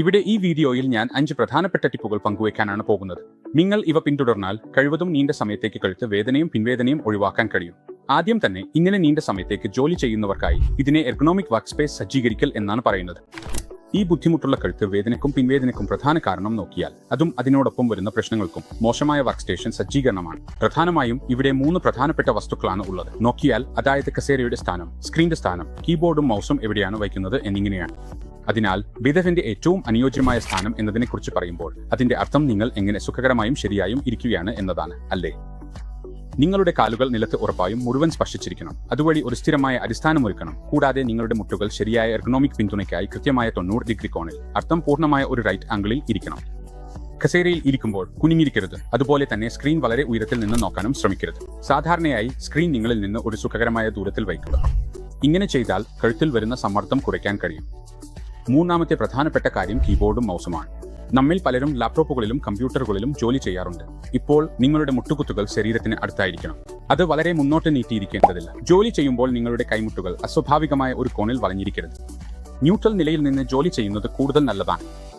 ഇവിടെ ഈ വീഡിയോയിൽ ഞാൻ അഞ്ച് പ്രധാനപ്പെട്ട ടിപ്പുകൾ പങ്കുവയ്ക്കാനാണ് പോകുന്നത്. നിങ്ങൾ ഇവ പിന്തുടർന്നാൽ കഴിവതും നീണ്ട സമയത്തേക്ക് കഴുത്ത് വേദനയും പിൻവേദനയും ഒഴിവാക്കാൻ കഴിയും. ആദ്യം തന്നെ ഇങ്ങനെ നീണ്ട സമയത്തേക്ക് ജോലി ചെയ്യുന്നവർക്കായി ഇതിനെ എർഗണോമിക് വർക്ക് സ്പേസ് സജ്ജീകരിക്കൽ എന്നാണ് പറയുന്നത്. ഈ ബുദ്ധിമുട്ടുള്ള കഴുത്ത് വേദനയ്ക്കും പിൻവേദനയ്ക്കും പ്രധാന കാരണം നോക്കിയാൽ അതും അതിനോടൊപ്പം വരുന്ന പ്രശ്നങ്ങൾക്കും മോശമായ വർക്ക് സ്റ്റേഷൻ സജ്ജീകരണമാണ്. പ്രധാനമായും ഇവിടെ മൂന്ന് പ്രധാനപ്പെട്ട വസ്തുക്കളാണ് ഉള്ളത്. നോക്കിയാൽ അതായത് കസേരയുടെ സ്ഥാനം സ്ക്രീന്റെ സ്ഥാനം കീബോർഡും മൗസും എവിടെയാണ് വയ്ക്കുന്നത് എന്നിങ്ങനെയാണ്. അതിനാൽ ബിദഫിന്റെ ഏറ്റവും അനുയോജ്യമായ സ്ഥാനം എന്നതിനെക്കുറിച്ച് പറയുമ്പോൾ അതിന്റെ അർത്ഥം നിങ്ങൾ എങ്ങനെ സുഖകരമായും ശരിയായും ഇരിക്കുകയാണ് എന്നതാണ് അല്ലേ? നിങ്ങളുടെ കാലുകൾ നിലത്ത് ഉറപ്പായും മുഴുവൻ സ്പർശിച്ചിരിക്കണം. അതുവഴി ഒരു സ്ഥിരമായ അടിസ്ഥാനമൊരുക്കണം. കൂടാതെ നിങ്ങളുടെ മുട്ടുകൾ ശരിയായ എർഗണോമിക് പിന്തുണയ്ക്കായി കൃത്യമായ തൊണ്ണൂറ് ഡിഗ്രി കോണിൽ അർത്ഥം പൂർണമായ ഒരു റൈറ്റ് ആംഗിളിൽ ഇരിക്കണം. കസേരയിൽ ഇരിക്കുമ്പോൾ കുനിഞ്ഞിരിക്കരുത്. അതുപോലെ തന്നെ സ്ക്രീൻ വളരെ ഉയരത്തിൽ നിന്ന് നോക്കാനും ശ്രമിക്കരുത്. സാധാരണയായി സ്ക്രീൻ നിങ്ങളിൽ നിന്ന് ഒരു സുഖകരമായ ദൂരത്തിൽ വയ്ക്കുക. ഇങ്ങനെ ചെയ്താൽ കഴുത്തിൽ വരുന്ന സമ്മർദ്ദം കുറയ്ക്കാൻ കഴിയും. മൂന്നാമത്തെ പ്രധാനപ്പെട്ട കാര്യം കീബോർഡും മൗസുമാണ്. നമ്മിൽ പലരും ലാപ്ടോപ്പുകളിലും കമ്പ്യൂട്ടറുകളിലും ജോലി ചെയ്യാറുണ്ട്. ഇപ്പോൾ നിങ്ങളുടെ മുട്ടുകുത്തുകൾ ശരീരത്തിന് അടുത്തായിരിക്കണം. അത് വളരെ മുന്നോട്ട് നീട്ടിയിരിക്കേണ്ടതില്ല. ജോലി ചെയ്യുമ്പോൾ നിങ്ങളുടെ കൈമുട്ടുകൾ അസ്വാഭാവികമായ ഒരു കോണിൽ വളഞ്ഞിരിക്കരുത്. ന്യൂട്രൽ നിലയിൽ നിന്ന് ജോലി ചെയ്യുന്നത് കൂടുതൽ നല്ലതാണ്.